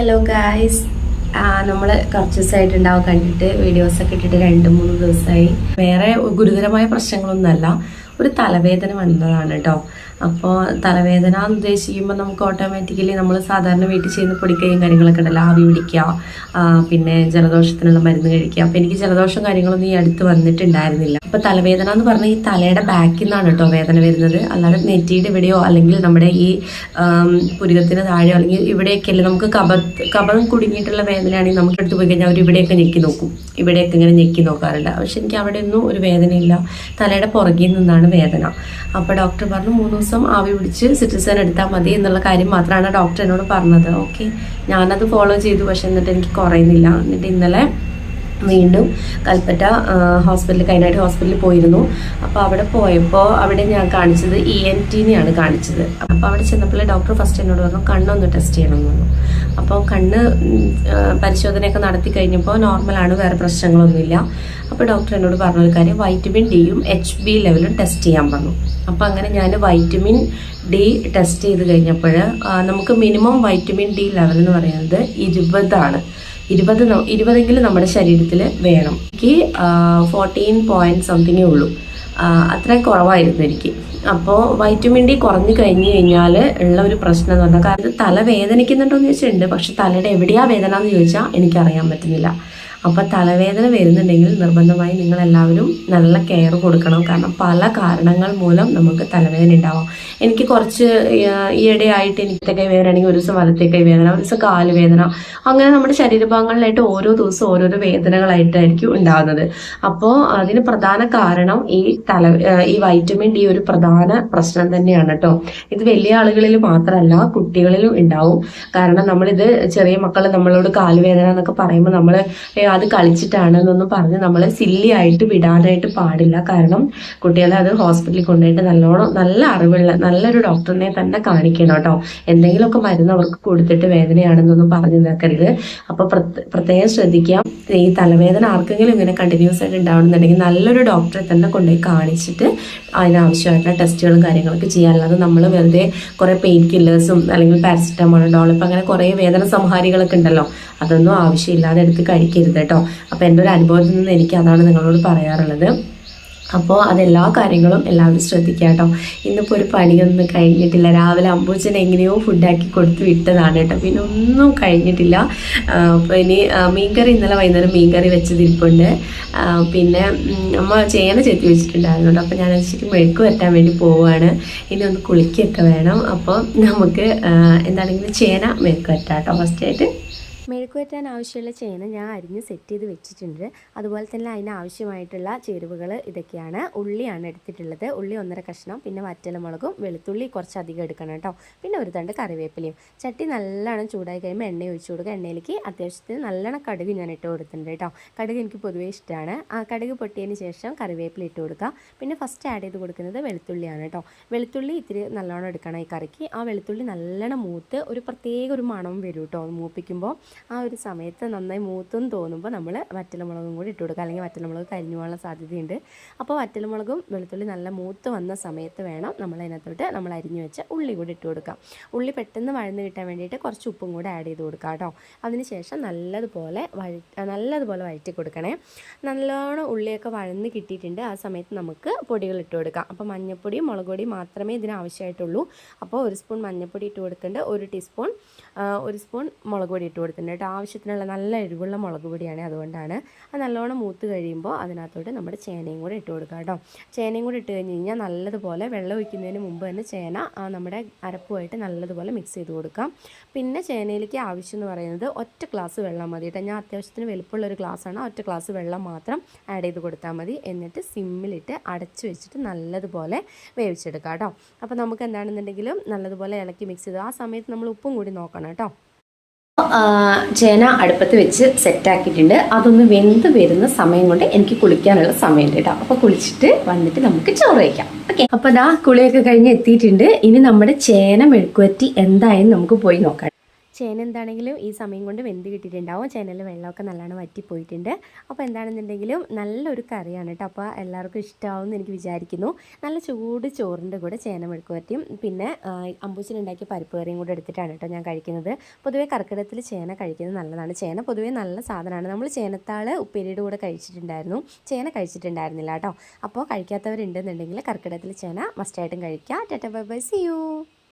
Hello guys നമ്മൾ കുറച്ച് ദിവസമായിട്ട് ഉണ്ടാവും കണ്ടിട്ട്. വീഡിയോസൊക്കെ ഇട്ടിട്ട് രണ്ട് മൂന്ന് ദിവസമായി. വേറെ ഗുരുതരമായ പ്രശ്നങ്ങളൊന്നുമല്ല. ഒരു തലവേദന വന്നതാണ് കേട്ടോ. അപ്പോൾ തലവേദന എന്ന് ഉദ്ദേശിക്കുമ്പോൾ നമുക്ക് ഓട്ടോമാറ്റിക്കലി നമ്മൾ സാധാരണ വീട്ടിൽ ചെയ്യുന്ന പൊടിക്കൈയും കാര്യങ്ങളൊക്കെ ഉണ്ടല്ലോ. ആവി പിടിക്കുക പിന്നെ ജലദോഷത്തിനുള്ള മരുന്ന് കഴിക്കുക. അപ്പോൾ എനിക്ക് ജലദോഷം കാര്യങ്ങളൊന്നും ഈ അടുത്ത് വന്നിട്ടുണ്ടായിരുന്നില്ല. അപ്പോൾ തലവേദന എന്ന് പറഞ്ഞാൽ ഈ തലയുടെ ബാക്കിൽ നിന്നാണ് കേട്ടോ വേദന വരുന്നത്. അല്ലാതെ നെറ്റിയുടെ ഇവിടെയോ അല്ലെങ്കിൽ നമ്മുടെ ഈ പുരികത്തിന് താഴെയോ അല്ലെങ്കിൽ ഇവിടെയൊക്കെയല്ലേ നമുക്ക് കബ കബം കുടുങ്ങിയിട്ടുള്ള വേദനയാണെങ്കിൽ നമുക്ക് എടുത്ത് പോയി കഴിഞ്ഞാൽ അവർ ഇവിടെയൊക്കെ ഞെക്കി നോക്കും. ഇവിടെയൊക്കെ ഇങ്ങനെ ഞെക്കി നോക്കാറില്ല. പക്ഷെ എനിക്ക് അവിടെയൊന്നും ഒരു വേദനയില്ല. തലയുടെ പുറകിൽ നിന്നാണ് വേദന. അപ്പോൾ ഡോക്ടർ പറഞ്ഞു മൂന്ന് ദിവസം ആവി പിടിച്ച് സിറ്റിസൺ എടുത്താൽ മതി എന്നുള്ള കാര്യം മാത്രമാണ് ഡോക്ടർ എന്നോട് പറഞ്ഞത്. ഓക്കെ ഞാനത് ഫോളോ ചെയ്തു. പക്ഷെ എന്നിട്ട് എനിക്ക് കുറയുന്നില്ല. എന്നിട്ട് ഇന്നലെ വീണ്ടും കൽപ്പറ്റ ഹോസ്പിറ്റലിൽ കൈനായിട്ട് ഹോസ്പിറ്റലിൽ പോയിരുന്നു. അപ്പോൾ അവിടെ പോയപ്പോൾ അവിടെ ഞാൻ കാണിച്ചത് ഇ എൻ ടിനെയാണ് കാണിച്ചത്. അപ്പോൾ അവിടെ ചെന്നപ്പോൾ ഡോക്ടർ ഫസ്റ്റ് എന്നോട് പറഞ്ഞു കണ്ണൊന്ന് ടെസ്റ്റ് ചെയ്യണം എന്ന് അപ്പോൾ കണ്ണ് പരിശോധനയൊക്കെ നടത്തി കഴിഞ്ഞപ്പോൾ നോർമലാണ് വേറെ പ്രശ്നങ്ങളൊന്നുമില്ല. അപ്പോൾ ഡോക്ടർ എന്നോട് പറഞ്ഞൊരു കാര്യം വൈറ്റമിൻ ഡിയും എച്ച് ബി ലെവലും ടെസ്റ്റ് ചെയ്യാൻ പറഞ്ഞു. അപ്പോൾ അങ്ങനെ ഞാൻ വൈറ്റമിൻ ഡി ടെസ്റ്റ് ചെയ്ത് കഴിഞ്ഞപ്പോൾ നമുക്ക് മിനിമം വൈറ്റമിൻ ഡി ലെവൽ എന്ന് പറയുന്നത് ഇരുപതാണ്. ഇരുപത് ഇരുപതെങ്കിലും നമ്മുടെ ശരീരത്തിൽ വേണം. എനിക്ക് ഫോർട്ടീൻ പോയിന്റ് സംതിങ്ങേ ഉള്ളൂ. അത്ര കുറവായിരുന്നു എനിക്ക്. അപ്പോൾ വൈറ്റമിൻ ഡി കുറഞ്ഞു കഴിഞ്ഞു കഴിഞ്ഞാൽ ഉള്ള ഒരു പ്രശ്നം എന്ന് പറഞ്ഞാൽ കാരണം തല വേദനിക്കുന്നുണ്ടോ എന്ന് ചോദിച്ചിട്ടുണ്ട്. പക്ഷെ തലയുടെ എവിടെയാ വേദന എന്ന് ചോദിച്ചാൽ എനിക്കറിയാൻ പറ്റുന്നില്ല. അപ്പോൾ തലവേദന വരുന്നുണ്ടെങ്കിൽ നിർബന്ധമായി നിങ്ങൾ എല്ലാവരും നല്ല കെയർ കൊടുക്കണം. കാരണം പല കാരണങ്ങൾ മൂലം നമുക്ക് തലവേദന ഉണ്ടാവാം. എനിക്ക് കുറച്ച് ഈയിടെയായിട്ട് എനിക്ക് കൈ വേദന ആണെങ്കിൽ ഒരു ദിവസം വലത്തെ വേദന ഒരു ദിവസം കാൽ വേദന അങ്ങനെ നമ്മുടെ ശരീരഭാഗങ്ങളിലായിട്ട് ഓരോ ദിവസവും ഓരോരോ വേദനകളായിട്ടായിരിക്കും ഉണ്ടാകുന്നത് അപ്പോൾ അതിന് പ്രധാന കാരണം ഈ തല ഈ വൈറ്റമിൻ ഡി ഒരു പ്രധാന പ്രശ്നം തന്നെയാണ് കേട്ടോ ഇത് വലിയ ആളുകളിൽ മാത്രമല്ല കുട്ടികളിലും ഉണ്ടാവും. കാരണം നമ്മളിത് ചെറിയ മക്കൾ നമ്മളോട് കാലുവേദന എന്നൊക്കെ പറയുമ്പോൾ നമ്മൾ അത് കളിച്ചിട്ടാണ് എന്നൊന്നും പറഞ്ഞ് നമ്മളെ സില്ലി ആയിട്ട് വിടാനായിട്ട് പാടില്ല. കാരണം കുട്ടികളെ അത് ഹോസ്പിറ്റലിൽ കൊണ്ടുപോയിട്ട് നല്ലോണം നല്ല അറിവുള്ള നല്ലൊരു ഡോക്ടറിനെ തന്നെ കാണിക്കണം കേട്ടോ. എന്തെങ്കിലുമൊക്കെ മരുന്ന് അവർക്ക് കൊടുത്തിട്ട് വേദനയാണെന്നൊന്നും പറഞ്ഞു നിൽക്കരുത്. അപ്പോൾ പ്രത്യേകം ശ്രദ്ധിക്കാം ഈ തലവേദന ആർക്കെങ്കിലും ഇങ്ങനെ കണ്ടിന്യൂസ് ആയിട്ട് ഉണ്ടാവണമെന്നുണ്ടെങ്കിൽ നല്ലൊരു ഡോക്ടറെ തന്നെ കൊണ്ടുപോയി കാണിച്ചിട്ട് അതിനാവശ്യമായിട്ടുള്ള ടെസ്റ്റുകളും കാര്യങ്ങളൊക്കെ അല്ലാതെ നമ്മൾ വെറുതെ കുറേ പെയിൻ കില്ലേഴ്സും അല്ലെങ്കിൽ പാരസിറ്റമോൾ ഡോളിപ്പ് അങ്ങനെ കുറേ വേദന സംഹാരികളൊക്കെ ഉണ്ടല്ലോ. അതൊന്നും ആവശ്യമില്ലാതെ എടുത്ത് കഴിക്കരുത്. കേട്ടോ. അപ്പോൾ എന്റെ ഒരു അനുഭവത്തിൽ നിന്ന് എനിക്ക് അതാണ് നിങ്ങളോട് പറയാറുള്ളത്. അപ്പോൾ അതെല്ലാ കാര്യങ്ങളും എല്ലാവരും ശ്രദ്ധിക്കുക കേട്ടോ. ഇന്നിപ്പോൾ ഒരു പണിയൊന്നും കഴിഞ്ഞിട്ടില്ല. രാവിലെ അമ്പൂച്ചൻ എങ്ങനെയോ ഫുഡാക്കി കൊടുത്ത് വിട്ടതാണ് കേട്ടോ. പിന്നെ ഒന്നും കഴിഞ്ഞിട്ടില്ല. അപ്പോൾ ഇനി മീൻകറി ഇന്നലെ വൈകുന്നേരം മീൻകറി വെച്ചതിരിപ്പുണ്ട് പിന്നെ അമ്മ ചേന ചെത്തി വെച്ചിട്ടുണ്ടായിരുന്നു കേട്ടോ. അപ്പോൾ ഞാൻ ശരിക്കും മെഴുക്ക് വറ്റാൻ വേണ്ടി പോവുകയാണ് ഇനി ഒന്ന് കുളിക്കൊക്കെ വേണം. അപ്പോൾ നമുക്ക് എന്താണെങ്കിലും ചേന മെഴുക്ക് വറ്റാം കേട്ടോ ഫസ്റ്റായിട്ട് മെഴുക്ക് വറ്റാൻ ആവശ്യമുള്ള ചേന ഞാൻ അരിഞ്ഞ് സെറ്റ് ചെയ്ത് വെച്ചിട്ടുണ്ട്. അതുപോലെ തന്നെ അതിന് ആവശ്യമായിട്ടുള്ള ചേരുവകൾ ഇതൊക്കെയാണ്. ഉള്ളിയാണ് എടുത്തിട്ടുള്ളത്. ഉള്ളി ഒന്നര കഷ്ണം പിന്നെ വറ്റലമുളകും വെളുത്തുള്ളി കുറച്ചധികം എടുക്കണം കേട്ടോ. പിന്നെ ഒരു തണ്ട് കറിവേപ്പിലയും. ചട്ടി നല്ലോണം ചൂടായി കഴിയുമ്പോൾ എണ്ണ ഒഴിച്ചു കൊടുക്കുക. എണ്ണയിലേക്ക് അത്യാവശ്യത്തിന് നല്ലോണം കടുക് ഞാൻ ഇട്ട് കൊടുത്തിട്ടുണ്ട് കേട്ടോ. കടുക് എനിക്ക് പൊതുവേ ഇഷ്ടമാണ്. ആ കടുക് പൊട്ടിയതിന് ശേഷം കറിവേപ്പില ഇട്ട് കൊടുക്കുക. പിന്നെ ഫസ്റ്റ് ആഡ് ചെയ്ത് കൊടുക്കുന്നത് വെളുത്തുള്ളിയാണ് കേട്ടോ. വെളുത്തുള്ളി ഇത്തിരി നല്ലോണം എടുക്കണം ഈ കറിക്ക്. ആ വെളുത്തുള്ളി നല്ലോണം മൂത്ത് ഒരു പ്രത്യേക ഒരു മണം വരും കേട്ടോ. മൂപ്പിക്കുമ്പോൾ ആ ഒരു സമയത്ത് നന്നായി മൂത്തും തോന്നുമ്പോൾ നമ്മൾ വറ്റലമുളകും കൂടി ഇട്ട് കൊടുക്കുക. അല്ലെങ്കിൽ വറ്റലമുളക് കരിഞ്ഞു പോകാനുള്ള സാധ്യതയുണ്ട്. അപ്പോൾ വറ്റലമുളകും വെളുത്തുള്ളി നല്ല മൂത്ത് വന്ന സമയത്ത് വേണം നമ്മൾ അതിനകത്തോട്ട് നമ്മൾ അരിഞ്ഞു വെച്ച ഉള്ളി കൂടി ഇട്ട് കൊടുക്കാം ഉള്ളി പെട്ടെന്ന് വഴന്ന് കിട്ടാൻ വേണ്ടിയിട്ട് കുറച്ച് ഉപ്പും കൂടെ ആഡ് ചെയ്ത് കൊടുക്കാം കേട്ടോ. അതിനുശേഷം നല്ലതുപോലെ വഴ നല്ലതുപോലെ വഴറ്റി കൊടുക്കണേ. നല്ലോണം ഉള്ളിയൊക്കെ വഴന്ന് കിട്ടിയിട്ടുണ്ട്. ആ സമയത്ത് നമുക്ക് പൊടികൾ ഇട്ട് കൊടുക്കാം. അപ്പോൾ മഞ്ഞൾപ്പൊടിയും മുളക് പൊടിയും മാത്രമേ ഇതിന് ആവശ്യമായിട്ടുള്ളൂ അപ്പോൾ ഒരു സ്പൂൺ മഞ്ഞൾപ്പൊടി ഇട്ട് കൊടുക്കേണ്ട ഒരു ടീസ്പൂൺ ഒരു സ്പൂൺ മുളക് പൊടി ഇട്ട് കൊടുത്തിട്ടുണ്ട്. കേട്ടോ ആവശ്യത്തിനുള്ള നല്ല എരിവുള്ള മുളക് പൊടിയാണ് അതുകൊണ്ടാണ് അത് നല്ലോണം മൂത്ത് കഴിയുമ്പോൾ അതിനകത്തോട്ട് നമ്മുടെ ചേനയും കൂടെ ഇട്ട് കൊടുക്കുക കേട്ടോ. ചേനയും കൂടെ ഇട്ട് കഴിഞ്ഞ് കഴിഞ്ഞാൽ നല്ലതുപോലെ വെള്ളം ഒഴിക്കുന്നതിന് മുമ്പ് തന്നെ ചേന നമ്മുടെ അരപ്പുമായിട്ട് നല്ലതുപോലെ മിക്സ് ചെയ്ത് കൊടുക്കാം. പിന്നെ ചേനയിലേക്ക് ആവശ്യം എന്ന് പറയുന്നത് ഒറ്റ ഗ്ലാസ് വെള്ളം മതി കേട്ടോ. ഞാൻ അത്യാവശ്യത്തിന് വലുപ്പമുള്ള ഒരു ഗ്ലാസ്സാണ് ഒറ്റ ഗ്ലാസ് വെള്ളം മാത്രം ആഡ് ചെയ്ത് കൊടുത്താൽ മതി. എന്നിട്ട് സിമ്മിലിട്ട് അടച്ചു വെച്ചിട്ട് നല്ലതുപോലെ വേവിച്ചെടുക്കാം കേട്ടോ. അപ്പോൾ നമുക്ക് എന്താണെന്നുണ്ടെങ്കിലും നല്ലതുപോലെ ഇളക്കി മിക്സ് ചെയ്ത് ആ സമയത്ത് നമ്മൾ ഉപ്പും കൂടി നോക്കണം കേട്ടോ. ചേന അടുപ്പത്ത് വെച്ച് സെറ്റാക്കിയിട്ടുണ്ട് അതൊന്ന് വെന്ത് വരുന്ന സമയം കൊണ്ട് എനിക്ക് കുളിക്കാനുള്ള സമയമുണ്ട് കേട്ടോ. അപ്പോൾ കുളിച്ചിട്ട് വന്നിട്ട് നമുക്ക് ചോറ് വയ്ക്കാം ഓക്കെ അപ്പോൾ ദാ കുളിയൊക്കെ കഴിഞ്ഞ് എത്തിയിട്ടുണ്ട്. ഇനി നമ്മുടെ ചേന മെഴുക്കുവറ്റി എന്തായാലും നമുക്ക് പോയി നോക്കാം ചേന എന്താണെങ്കിലും ഈ സമയം കൊണ്ട് വെന്ത് കിട്ടിയിട്ടുണ്ടാവും. ചേനയിൽ വെള്ളമൊക്കെ നല്ലോണം വറ്റിപ്പോയിട്ടുണ്ട്. അപ്പോൾ എന്താണെന്നുണ്ടെങ്കിലും നല്ലൊരു കറിയാണ് കേട്ടോ. അപ്പോൾ എല്ലാവർക്കും ഇഷ്ടമാവും എനിക്ക് വിചാരിക്കുന്നു. നല്ല ചൂട് ചോറിന്റെ കൂടെ ചേന മെഴുക്ക് പറ്റിയും പിന്നെ അമ്പൂച്ചിനുണ്ടാക്കിയ പരിപ്പ് കറിയും കൂടെ എടുത്തിട്ടാണ് കേട്ടോ ഞാൻ കഴിക്കുന്നത്. പൊതുവേ കർക്കിടത്തിൽ ചേന കഴിക്കുന്നത് നല്ലതാണ്. ചേന പൊതുവേ നല്ല സാധനമാണ്. നമ്മൾ ചേനത്താൾ ഉപ്പേരിയുടെ കൂടെ കഴിച്ചിട്ടുണ്ടായിരുന്നു. ചേന കഴിച്ചിട്ടുണ്ടായിരുന്നില്ല കേട്ടോ. അപ്പോൾ കഴിക്കാത്തവരുണ്ടെന്നുണ്ടെങ്കിൽ കർക്കിടത്തിൽ ചേന മസ്റ്റായിട്ടും കഴിക്കുക ടെറ്റ ബൈ ബൈ സി യു.